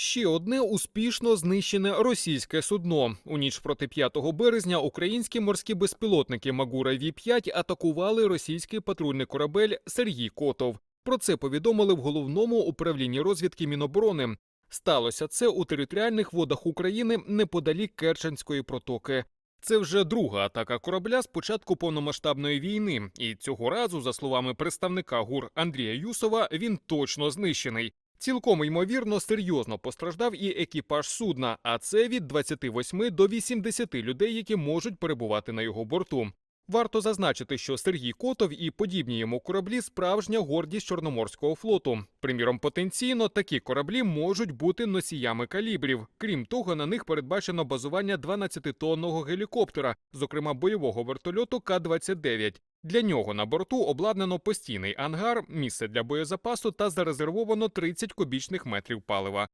Ще одне успішно знищене російське судно. У ніч проти 5 березня українські морські безпілотники Магура Ві-5 атакували російський патрульний корабель Сергій Котов. Про це повідомили в головному управлінні розвідки Міноборони. Сталося це у територіальних водах України неподалік Керченської протоки. Це вже друга атака корабля з початку повномасштабної війни, і цього разу, за словами представника ГУР Андрія Юсова, він точно знищений. Цілком ймовірно, серйозно постраждав і екіпаж судна, а це від 28 до 80 людей, які можуть перебувати на його борту. Варто зазначити, що Сергій Котов і подібні йому кораблі справжня гордість Чорноморського флоту. Приміром, потенційно такі кораблі можуть бути носіями калібрів. Крім того, на них передбачено базування 12-тонного гелікоптера, зокрема бойового вертольоту К-29. Для нього на борту обладнано постійний ангар, місце для боєзапасу та зарезервовано 30 кубічних метрів палива.